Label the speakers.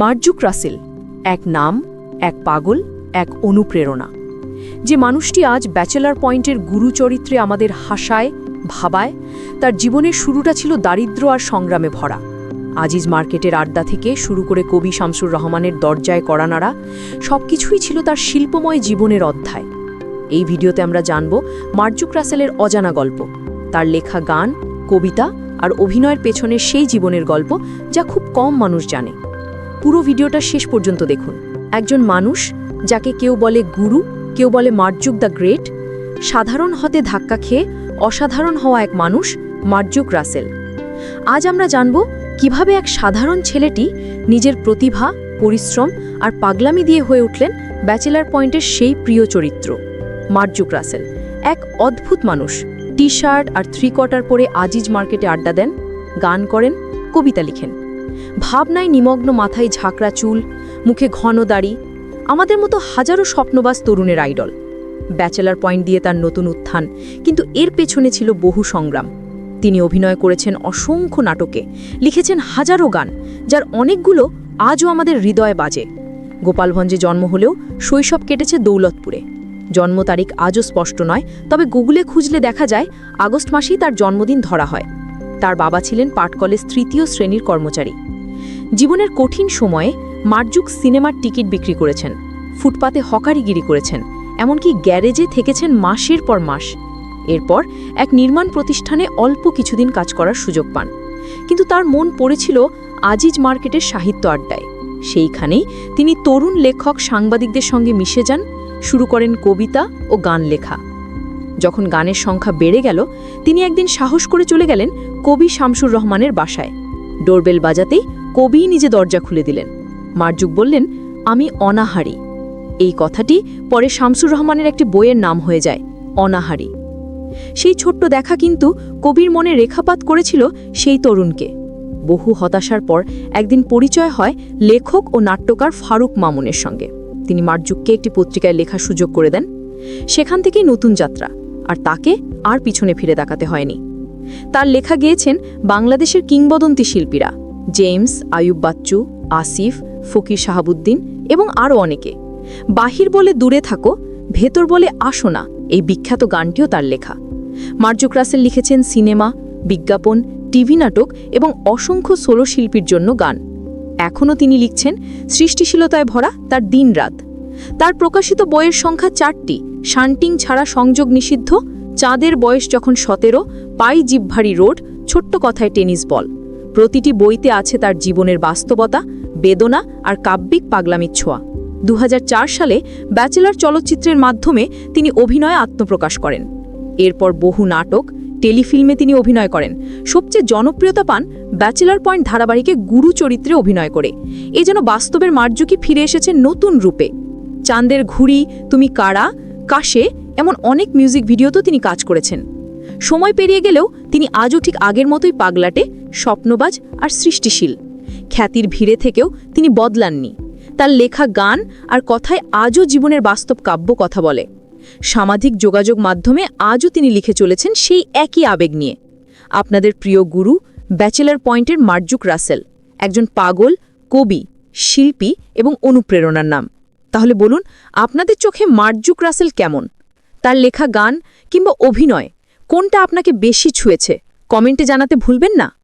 Speaker 1: মার্জুক রাসেল, এক নাম, এক পাগল, এক অনুপ্রেরণা। যে মানুষটি আজ ব্যাচেলার পয়েন্টের গুরু চরিত্রে আমাদের হাসায়, ভাবায়, তার জীবনের শুরুটা ছিল দারিদ্র আর সংগ্রামে ভরা। আজিজ মার্কেটের আড্ডা থেকে শুরু করে কবি শামসুর রহমানের দরজায় করানাড়া সব কিছুই ছিল তার শিল্পময় জীবনের অধ্যায়। এই ভিডিওতে আমরা জানব মার্জুক রাসেলের অজানা গল্প, তার লেখা গান, কবিতা আর অভিনয়ের পেছনে সেই জীবনের গল্প যা খুব কম মানুষ জানে। পুরো ভিডিওটা শেষ পর্যন্ত দেখুন। একজন মানুষ, যাকে কেউ বলে গুরু, কেউ বলে মার্জুক দ্য গ্রেট, সাধারণ হতে ধাক্কা খেয়ে অসাধারণ হওয়া এক মানুষ মার্জুক রাসেল। আজ আমরা জানব কীভাবে এক সাধারণ ছেলেটি নিজের প্রতিভা, পরিশ্রম আর পাগলামি দিয়ে হয়ে উঠলেন ব্যাচেলার পয়েন্টের সেই প্রিয় চরিত্র মার্জুক রাসেল। এক অদ্ভুত মানুষ টি শার্ট আর থ্রি কোয়ার্টার পরে আজিজ মার্কেটে আড্ডা দেন, গান করেন, কবিতা লিখেন। ভাবনায় নিমগ্ন মাথায় ঝাঁকড়া চুল, মুখে ঘন দাড়ি, আমাদের মতো হাজারো স্বপ্নবাস তরুণের আইডল। ব্যাচেলার পয়েন্ট দিয়ে তার নতুন উত্থান, কিন্তু এর পেছনে ছিল বহু সংগ্রাম। তিনি অভিনয় করেছেন অসংখ্য নাটকে, লিখেছেন হাজারো গান, যার অনেকগুলো আজও আমাদের হৃদয়ে বাজে। গোপালগঞ্জে জন্ম হলেও শৈশব কেটেছে দৌলতপুরে। জন্ম তারিখ আজও স্পষ্ট নয়, তবে গুগলে খুঁজলে দেখা যায়, আগস্ট মাসেই তার জন্মদিন ধরা হয়। তার বাবা ছিলেন পাট কলেজ তৃতীয় শ্রেণির কর্মচারী। জীবনের কঠিন সময়ে মার্জুক সিনেমার টিকিট বিক্রি করেছেন, ফুটপাতে হকারিগিরি করেছেন, এমনকি গ্যারেজে থেকেছেন মাসের পর মাস। এরপর এক নির্মাণ প্রতিষ্ঠানে অল্প কিছুদিন কাজ করার সুযোগ পান। কিন্তু তার মন পড়েছিল আজিজ মার্কেটের সাহিত্য আড্ডায়। সেইখানেই তিনি তরুণ লেখক সাংবাদিকদের সঙ্গে মিশে যান, শুরু করেন কবিতা ও গান লেখা। যখন গানের সংখ্যা বেড়ে গেল, তিনি একদিন সাহস করে চলে গেলেন কবি শামসুর রহমানের বাসায়। ডোরবেল বাজাতেই কবি নিজে দরজা খুলে দিলেন। মার্জুক বললেন, আমি অনাহারি। এই কথাটি পরে শামসুর রহমানের একটি বইয়ের নাম হয়ে যায়, অনাহারি। সেই ছোট্ট দেখা কিন্তু কবির মনে রেখাপাত করেছিল সেই তরুণকে। বহু হতাশার পর একদিন পরিচয় হয় লেখক ও নাট্যকার ফারুক মামুনের সঙ্গে। তিনি মার্জুককে একটি পত্রিকায় লেখার সুযোগ করে দেন। সেখান থেকেই নতুন যাত্রা, আর তাকে আর পিছনে ফিরে দেখাতে হয়নি। তার লেখা গিয়েছেন বাংলাদেশের কিংবদন্তি শিল্পীরা, জেমস আয়ুব বাচ্চু, আসিফ, ফকির শাহাবুদ্দিন এবং আরও অনেকে। বাহির বলে দূরে থাকো, ভেতর বলে আসো না, এই বিখ্যাত গানটিও তার লেখা। মার্জুক রাসেল লিখেছেন সিনেমা, বিজ্ঞাপন, টিভি নাটক এবং অসংখ্য সোলো শিল্পীর জন্য গান। এখনও তিনি লিখছেন, সৃষ্টিশীলতায় ভরা তার দিনরাত। তার প্রকাশিত বইয়ের সংখ্যা চারটি শান্টিং ছাড়া সংযোগ নিষিদ্ধ চাঁদের বয়স যখন সতেরো, পাই জিভভারি রোড, ছোট্ট কথায় টেনিস বল। প্রতিটি বইতে আছে তার জীবনের বাস্তবতা, বেদনা আর কাব্যিক পাগলামির ছোঁয়া। দু হাজার চার সালে ব্যাচেলার চলচ্চিত্রের মাধ্যমে তিনি অভিনয়ে আত্মপ্রকাশ করেন। এরপর বহু নাটক, টেলিফিল্মে তিনি অভিনয় করেন। সবচেয়ে জনপ্রিয়তা পান ব্যাচেলার পয়েন্ট ধারাবাহিকে গুরু চরিত্রে অভিনয় করে। এ যেন বাস্তবের মার্জুকি ফিরে এসেছে নতুন রূপে। চাঁদের ঘুড়ি, তুমি কারা? কাশে এমন অনেক মিউজিক ভিডিওতেও তিনি কাজ করেছেন। সময় পেরিয়ে গেলেও তিনি আজও ঠিক আগের মতোই পাগলাটে, স্বপ্নবাজ আর সৃষ্টিশীল। খ্যাতির ভিড়ে থেকেও তিনি বদলাননি। তার লেখা গান আর কথায় আজও জীবনের বাস্তব কাব্য কথা বলে। সামাজিক যোগাযোগ মাধ্যমে আজও তিনি লিখে চলেছেন সেই একই আবেগ নিয়ে। আপনাদের প্রিয় গুরু, ব্যাচেলার পয়েন্টের মার্জুক রাসেল, একজন পাগল, কবি, শিল্পী এবং অনুপ্রেরণার নাম। তাহলে বলুন, আপনাদের চোখে মার্জুক রাসেল কেমন? তার লেখা গান কিংবা অভিনয় কোনটা আপনাকে বেশি ছুঁয়েছে? কমেন্টে জানাতে ভুলবেন না।